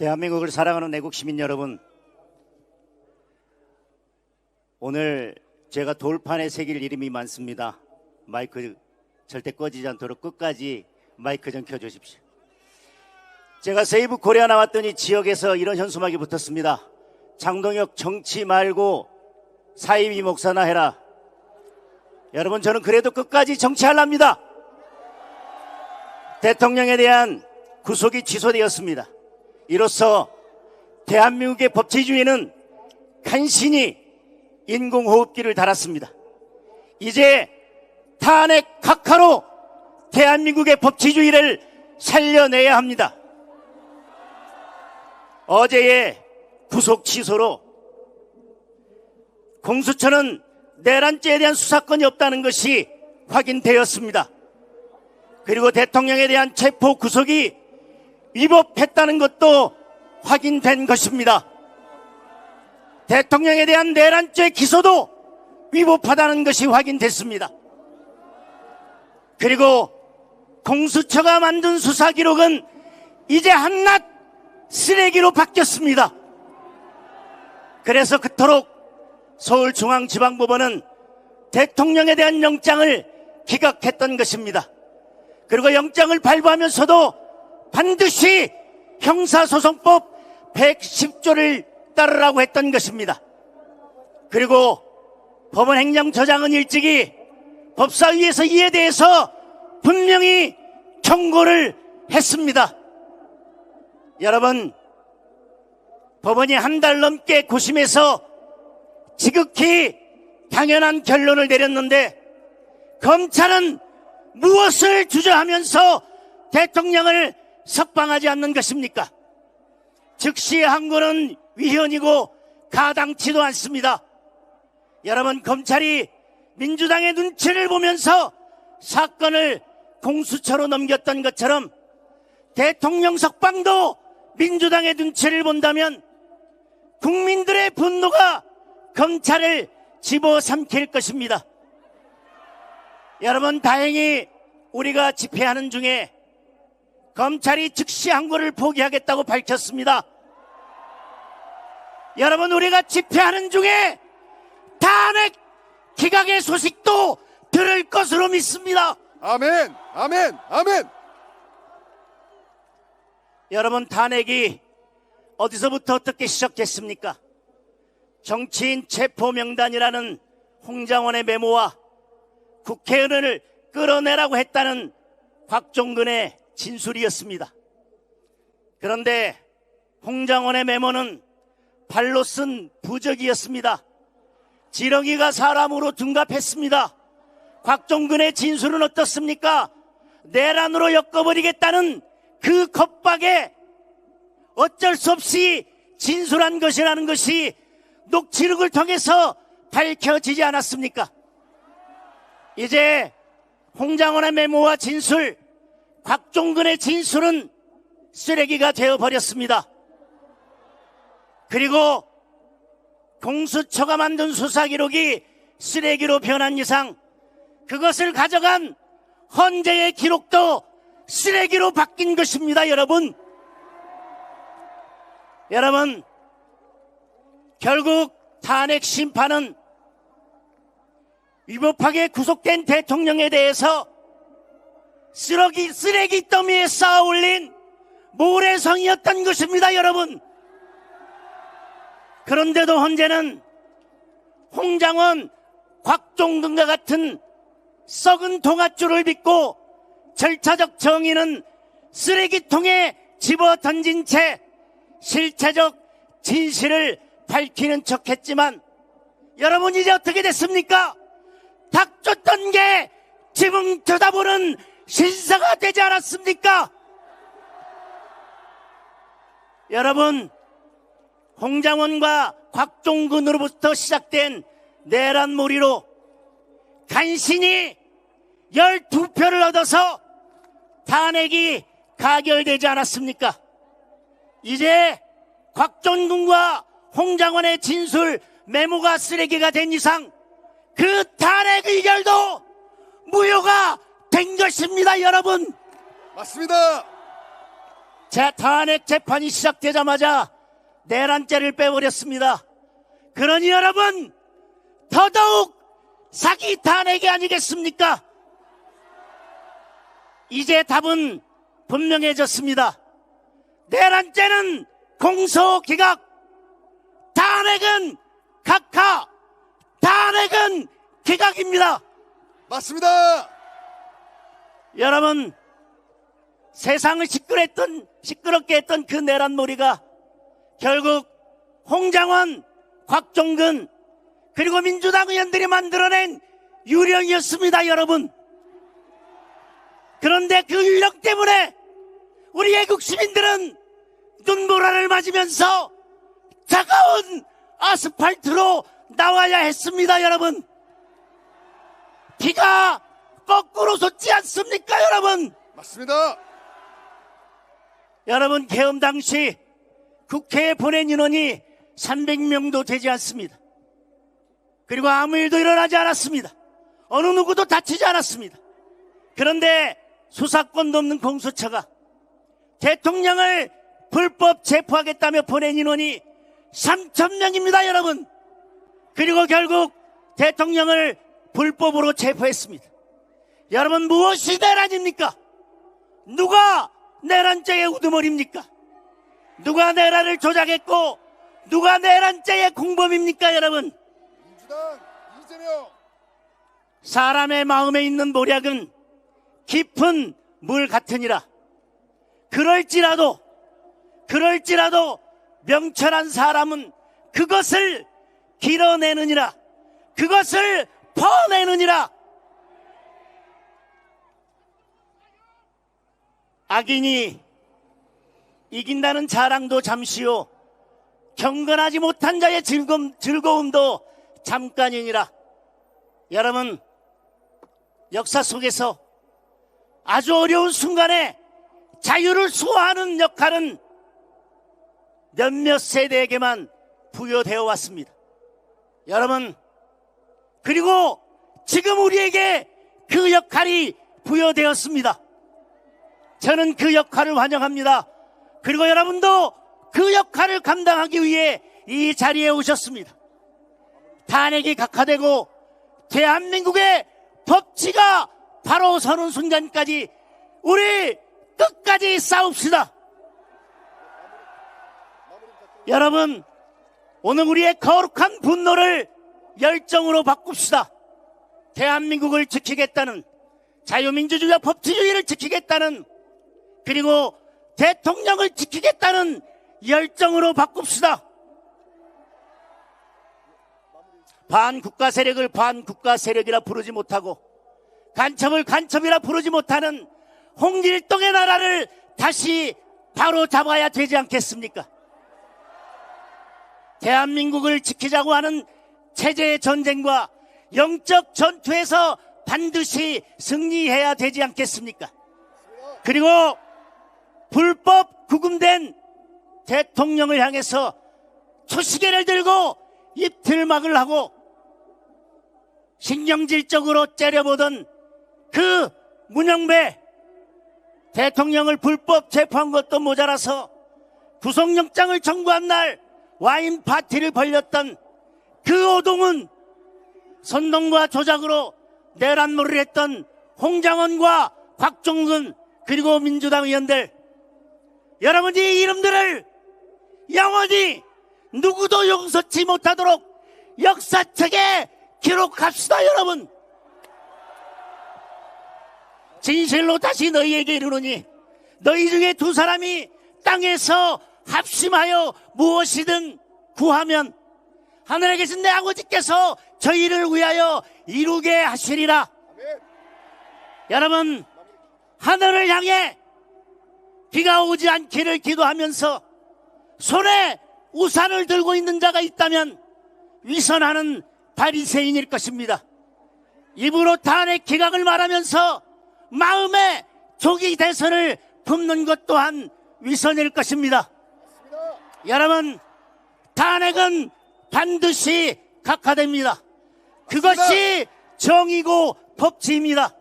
대한민국을 사랑하는 애국 시민 여러분, 오늘 제가 돌판에 새길 이름이 많습니다. 마이크 절대 꺼지지 않도록 끝까지 마이크 좀 켜주십시오. 제가 세이브 코리아 나왔더니 지역에서 이런 현수막이 붙었습니다. 장동혁 정치 말고 사이비 목사나 해라. 여러분 저는 그래도 끝까지 정치하랍니다. 대통령에 대한 구속이 취소되었습니다. 이로써 대한민국의 법치주의는 간신히 인공호흡기를 달았습니다. 이제 탄핵 각하로 대한민국의 법치주의를 살려내야 합니다. 어제의 구속 취소로 공수처는 내란죄에 대한 수사권이 없다는 것이 확인되었습니다. 그리고 대통령에 대한 체포 구속이 위법했다는 것도 확인된 것입니다. 대통령에 대한 내란죄 기소도 위법하다는 것이 확인됐습니다. 그리고 공수처가 만든 수사 기록은 이제 한낱 쓰레기로 바뀌었습니다. 그래서 그토록 서울중앙지방법원은 대통령에 대한 영장을 기각했던 것입니다. 그리고 영장을 발부하면서도 반드시 형사소송법 110조를 따르라고 했던 것입니다. 그리고 법원 행정처장은 일찍이 법사위에서 이에 대해서 분명히 경고를 했습니다. 여러분, 법원이 한 달 넘게 고심해서 지극히 당연한 결론을 내렸는데 검찰은 무엇을 주저하면서 대통령을 석방하지 않는 것입니까? 즉시 항고는 위헌이고 가당치도 않습니다. 여러분 검찰이 민주당의 눈치를 보면서 사건을 공수처로 넘겼던 것처럼 대통령 석방도 민주당의 눈치를 본다면 국민들의 분노가 검찰을 집어삼킬 것입니다. 여러분 다행히 우리가 집회하는 중에 검찰이 즉시 항고를 포기하겠다고 밝혔습니다. 여러분 우리가 집회하는 중에 탄핵 기각의 소식도 들을 것으로 믿습니다. 아멘, 아멘, 아멘. 여러분 탄핵이 어디서부터 어떻게 시작됐습니까? 정치인 체포 명단이라는 홍장원의 메모와 국회의원을 끌어내라고 했다는 곽종근의 진술이었습니다. 그런데 홍장원의 메모는 발로 쓴 부적이었습니다. 지렁이가 사람으로 둔갑했습니다. 곽종근의 진술은 어떻습니까? 내란으로 엮어버리겠다는 그 겁박에 어쩔 수 없이 진술한 것이라는 것이 녹취록을 통해서 밝혀지지 않았습니까? 이제 홍장원의 메모와 진술, 곽종근의 진술은 쓰레기가 되어버렸습니다. 그리고 공수처가 만든 수사 기록이 쓰레기로 변한 이상 그것을 가져간 헌재의 기록도 쓰레기로 바뀐 것입니다, 여러분. 여러분, 결국 탄핵 심판은 위법하게 구속된 대통령에 대해서 쓰레기, 쓰레기 더미에 쌓아 올린 모래성이었던 것입니다, 여러분. 그런데도 헌재는 홍장원, 곽종근과 같은 썩은 동아줄을 믿고 절차적 정의는 쓰레기통에 집어 던진 채 실체적 진실을 밝히는 척 했지만 여러분 이제 어떻게 됐습니까? 닥쳤던 게 지붕 쳐다보는 신사가 되지 않았습니까? 여러분 홍장원과 곽종근으로부터 시작된 내란몰이로 간신히 12표를 얻어서 탄핵이 가결되지 않았습니까? 이제 곽종근과 홍장원의 진술 메모가 쓰레기가 된 이상 그 탄핵 의결도 무효가 된 것입니다, 여러분. 맞습니다. 제 탄핵 재판이 시작되자마자 내란죄를 빼버렸습니다. 그러니 여러분 더더욱 사기 탄핵이 아니겠습니까? 이제 답은 분명해졌습니다. 내란죄는 공소기각, 탄핵은 각하, 탄핵은 기각입니다. 맞습니다. 여러분, 세상을 시끄랬던, 시끄럽게 했던 그 내란 놀이가 결국 홍장원, 곽종근, 그리고 민주당 의원들이 만들어낸 유령이었습니다, 여러분. 그런데 그 유령 때문에 우리 애국 시민들은 눈보라를 맞으면서 차가운 아스팔트로 나와야 했습니다, 여러분. 비가 거꾸로 솟지 않습니까, 여러분? 맞습니다. 여러분, 개엄 당시 국회에 보낸 인원이 300명도 되지 않습니다. 그리고 아무 일도 일어나지 않았습니다. 어느 누구도 다치지 않았습니다. 그런데 수사권도 없는 공수처가 대통령을 불법 체포하겠다며 보낸 인원이 3천 명입니다, 여러분. 그리고 결국 대통령을 불법으로 체포했습니다. 여러분, 무엇이 내란입니까? 누가 내란죄의 우두머리입니까? 누가 내란을 조작했고, 누가 내란죄의 공범입니까, 여러분? 민주당 이재명. 사람의 마음에 있는 모략은 깊은 물 같으니라. 그럴지라도, 그럴지라도 명철한 사람은 그것을 길어내느니라. 그것을 퍼내느니라. 악인이 이긴다는 자랑도 잠시요. 경건하지 못한 자의 즐거움, 즐거움도 잠깐이니라. 여러분, 역사 속에서 아주 어려운 순간에 자유를 수호하는 역할은 몇몇 세대에게만 부여되어 왔습니다. 여러분, 그리고 지금 우리에게 그 역할이 부여되었습니다. 저는 그 역할을 환영합니다. 그리고 여러분도 그 역할을 감당하기 위해 이 자리에 오셨습니다. 탄핵이 각하되고 대한민국의 법치가 바로 서는 순간까지 우리 끝까지 싸웁시다. 여러분, 오늘 우리의 거룩한 분노를 열정으로 바꿉시다. 대한민국을 지키겠다는 자유민주주의와 법치주의를 지키겠다는 그리고 대통령을 지키겠다는 열정으로 바꿉시다. 반국가 세력을 반국가 세력이라 부르지 못하고 간첩을 간첩이라 부르지 못하는 홍길동의 나라를 다시 바로 잡아야 되지 않겠습니까? 대한민국을 지키자고 하는 체제의 전쟁과 영적 전투에서 반드시 승리해야 되지 않겠습니까? 그리고 불법 구금된 대통령을 향해서 초시계를 들고 입틀막을 하고 신경질적으로 째려보던 그 문영배 대통령을 불법 체포한 것도 모자라서 구속영장을 청구한 날 와인 파티를 벌렸던 그 오동은 선동과 조작으로 내란몰이를 했던 홍장원과 곽종근 그리고 민주당 의원들 여러분 이 이름들을 영원히 누구도 용서치 못하도록 역사책에 기록합시다 여러분 진실로 다시 너희에게 이르노니 너희 중에 두 사람이 땅에서 합심하여 무엇이든 구하면 하늘에 계신 내 아버지께서 저희를 위하여 이루게 하시리라 아멘. 여러분 하늘을 향해 비가 오지 않기를 기도하면서 손에 우산을 들고 있는 자가 있다면 위선하는 바리새인일 것입니다. 입으로 탄핵 기각을 말하면서 마음에 조기 대선을 품는 것 또한 위선일 것입니다. 여러분 탄핵은 반드시 각하됩니다. 그것이 정의고 법치입니다.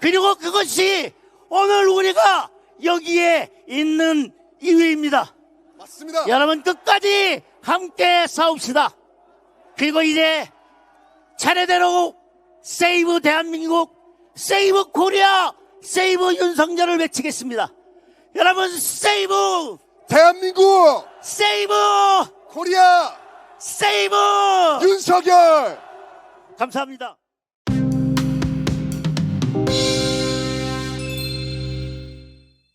그리고 그것이 오늘 우리가 여기에 있는 이유입니다. 맞습니다. 여러분 끝까지 함께 싸웁시다. 그리고 이제 차례대로 세이브 대한민국, 세이브 코리아, 세이브 윤석열을 외치겠습니다. 여러분 세이브, 대한민국 세이브, 코리아 세이브. 윤석열 감사합니다.